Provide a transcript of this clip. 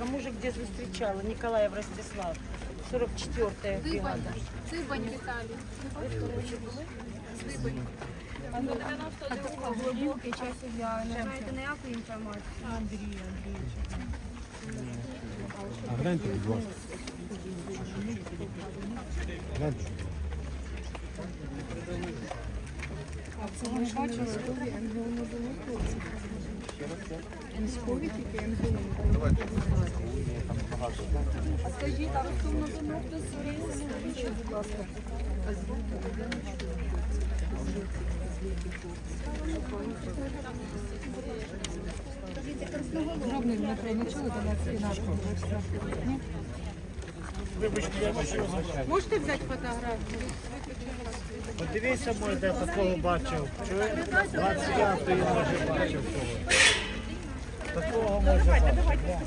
Кому же где встречала? Николаев Ростислав, 44-я бригада. Цибань Віталій. Цибань. А такого глибокий часу я не знаєте ніякої інформації. Андрей, Андрей. А гляньте, будь ласка. Гляньте. Цього не бачили. Військові тільки скажіть, а до не будь ласка. Зробний Дмитро, не чули до нас спінашку? Можете взяти фотографію? Подивіться, може, де такого бачив. Чуєш? 25-ї може бачив когось. Такого бачив.